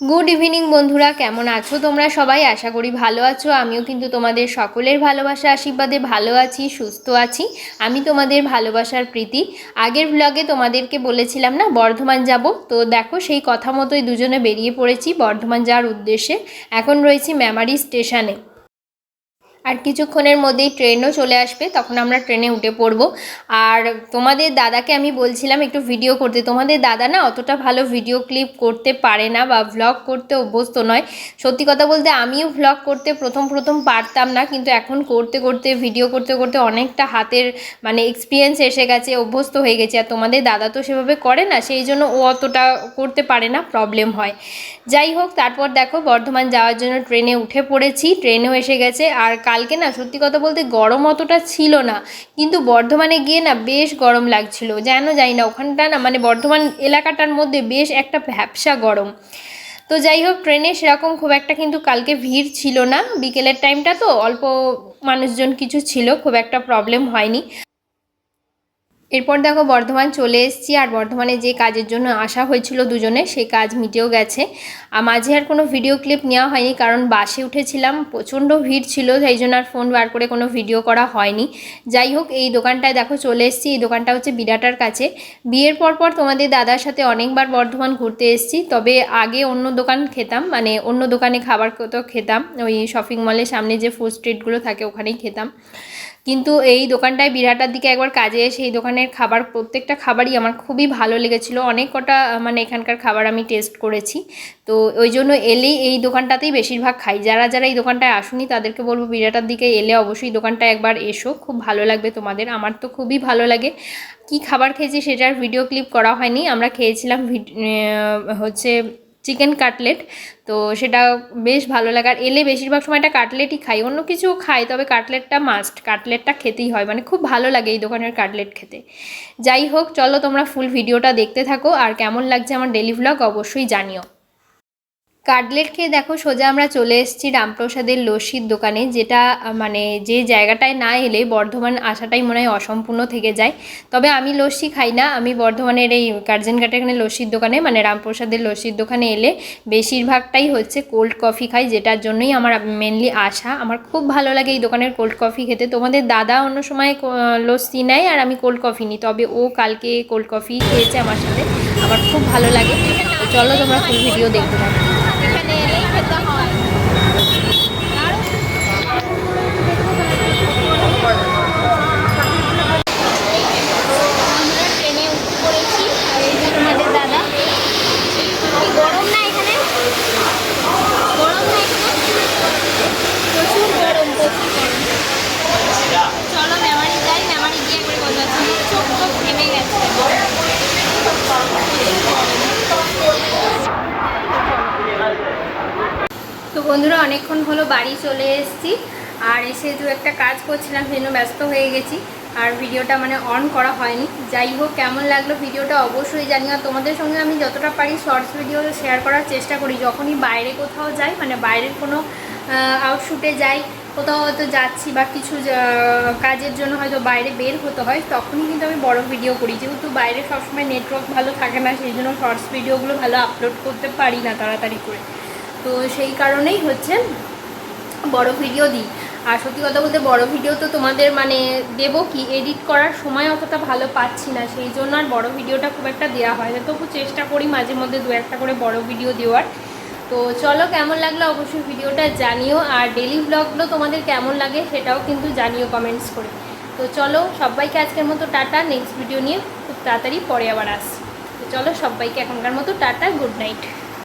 Good evening বন্ধুরা, কেমন আছো তোমরা? সবাই আশা করি ভালো আছো। আমিও কিন্তু তোমাদের সকলের ভালোবাসা, আশীর্বাদে ভালো আছি, সুস্থ আছি। আমি তোমাদের ভালোবাসার প্রীতি। আগের ব্লগে তোমাদেরকে বলেছিলাম না, বর্ধমান যাব। তো দেখো, সেই কথা মতোই দুজনে বেরিয়ে পড়েছি বর্ধমান যাওয়ার উদ্দেশ্যে। এখন রয়েছি মেমারি স্টেশনে আর কিছুক্ষণের মধ্যেই ট্রেনও চলে আসবে, তখন আমরা ট্রেনে উঠে পড়ব। আর তোমাদের দাদাকে আমি বলছিলাম একটু ভিডিও করতে, তোমাদের দাদা না অতটা ভালো ভিডিও ক্লিপ করতে পারে না বা ভ্লগ করতে অভ্যস্ত নয়। সত্যি কথা বলতে আমিও ভ্লগ করতে প্রথম প্রথম পারতাম না, কিন্তু এখন করতে করতে ভিডিও করতে করতে অনেকটা হাতের মানে এক্সপিরিয়েন্স এসে গেছে, অভ্যস্ত হয়ে গেছে। আর তোমাদের দাদা তো সেভাবে করে না, সেই জন্য ও অতটা করতে পারে না প্রবলেম হয়। যাই হোক, তারপর দেখো বর্ধমান যাওয়ার জন্য ট্রেনে উঠে পড়েছি, ট্রেনেও এসে গেছে। আর কালকে না, সত্যি কথা বলতে গরম অতটা ছিল না, কিন্তু বর্ধমানে গিয়ে না বেশ গরম লাগছিল। যেন যাই না, ওখানটা না মানে বর্ধমান এলাকাটার মধ্যে বেশ একটা ভ্যাবসা গরম। তো যাই হোক ট্রেনে সেরকম খুব একটা কিন্তু কালকে ভিড় ছিল না। বিকেলের টাইমটা তো অল্প মানুষজন কিছু ছিল, খুব একটা প্রবলেম হয়নি। এরপর দেখো বর্ধমান চলে এসেছি, আর বর্ধমানে যে কাজের জন্য আসা হয়েছিল দুজনে, সেই কাজ মিটেও গেছে। আর মাঝে আর কোনো ভিডিও ক্লিপ নেওয়া হয়নি, কারণ বাসে উঠেছিলাম, প্রচণ্ড ভিড় ছিল, সেই জন্য আর ফোন বার করে কোনো ভিডিও করা হয়নি। যাই হোক, এই দোকানটায় দেখো চলে এসেছি, এই দোকানটা হচ্ছে বিরাটার কাছে। বিয়ের পর পর তোমাদের দাদার সাথে অনেকবার বর্ধমান ঘুরতে এসেছি, তবে আগে অন্য দোকান খেতাম মানে অন্য দোকানে খাবার তো খেতাম, ওই শপিং মলের সামনে যে ফুড স্ট্রিটগুলো থাকে ওখানেই খেতাম। কিন্তু এই দোকানটায় বিরাটার দিকে একবার কাজে এসে, এই দোকানের খাবার, প্রত্যেকটা খাবারই আমার খুবই ভালো লেগেছিল। অনেক কটা মানে এখানকার খাবার আমি টেস্ট করেছি। তো ওই জন্য এলেই এই দোকানটাতেই বেশিরভাগ খাই। যারা যারা এই দোকানটায় আসুনি, তাদেরকে বলব বিরাটার দিকে এলে অবশ্যই দোকানটা একবার এসো। খুব ভালো লাগবে তোমাদের। আমার তো খুবই ভালো লাগে। কি খাবার খেয়েছি সেটার ভিডিও ক্লিপ করা হয়নি। আমরা খেয়েছিলাম হচ্ছে চিকেন কাটলেট। তো সেটা বেশ ভালো লাগে। আর এলে বেশিরভাগ সময় সময়টা কাটলেটই খাই। অন্য কিছু খাই, তবে কাটলেটটা মাস্ট কাটলেটটা খেতেই হয়। মানে খুব ভালো লাগে এই দোকানের কাটলেট খেতে। যাই হোক, চলো তোমরা ফুল ভিডিওটা দেখতে থাকো। আর কেমন লাগছে আমার ডেলি ভ্লগ অবশ্যই জানিও। কাটলেট খেয়ে দেখো সোজা আমরা চলে এসেছি রামপ্রসাদের লস্যির দোকানে, যেটা মানে যে জায়গাটায় না এলে বর্ধমান আসাটাই মনে হয় অসম্পূর্ণ থেকে যায়। তবে আমি লস্যি খাই না, আমি বর্ধমানের এই কার্জেন ঘাটের এখানে লস্যির দোকানে মানে রামপ্রসাদের লস্যির দোকানে এলে বেশিরভাগটাই হচ্ছে কোল্ড কফি খাই, যেটার জন্যই আমার মেনলি আসা আমার খুব ভালো লাগে এই দোকানের কোল্ড কফি খেতে। তোমাদের দাদা অন্য সময় লস্যি নেয় আর আমি কোল্ড কফি নিই, তবে ও কালকে কোল্ড কফি খেয়েছে আমার সাথে, আমার খুব ভালো লাগে। চলো তোমরা ভিডিও দেখতে থাকো এখানে এলেই খেতে হয় আমরা ট্রেনে উঠে পড়েছি আর এই যে তোমাদের দাদা কি গরম না এখানে গরম না এখানে প্রচুর গরম প্রচুর গরম চলো যাই গিয়ে গেছে। তো বন্ধুরা, অনেকক্ষণ হলো বাড়ি চলে এসেছি, আর এসে দু একটা কাজ করছিলাম সেই জন্য ব্যস্ত হয়ে গেছি, আর ভিডিওটা মানে অন করা হয়নি। যাই হোক, কেমন লাগল ভিডিওটা অবশ্যই জানি, আর তোমাদের সঙ্গে আমি যতটা পারি শর্টস ভিডিও শেয়ার করার চেষ্টা করি, যখনই বাইরে কোথাও যাই মানে বাইরের কোনো আউটশুটে যাই কোথাও হয়তো যাচ্ছি বা কিছু কাজের জন্য হয়তো বাইরে বের হতে হয়, তখনই কিন্তু আমি বড় ভিডিও করি। যেহেতু বাইরে সবসময় নেটওয়ার্ক ভালো থাকে না, সেই জন্য শর্টস ভিডিওগুলো ভালো আপলোড করতে পারি না তাড়াতাড়ি করে। তো সেই কারণেই হচ্ছে বড় ভিডিও দিই। আর সত্যি কথা বলতে বড় ভিডিও তো তোমাদের মানে দেবো কি এডিট করার সময় অতটা ভালো পাচ্ছি না, সেই জন্য আর বড় ভিডিওটা খুব একটা দেওয়া হয় না। তবু চেষ্টা করি মাঝে মধ্যে দু একটা করে বড় ভিডিও দেওয়ার। তো চলো কেমন লাগল অবশ্যই ভিডিওটা জানিও, আর ডেলি ব্লগগুলো তোমাদের কেমন লাগে সেটাও কিন্তু জানিও কমেন্টস করে। তো চলো সবাইকে আজকের মতো টাটা নেক্সট ভিডিও নিয়ে খুব তাড়াতাড়ি পরে আবার আসছি। তো চলো সবাইকে এখনকার মতো টাটা গুড নাইট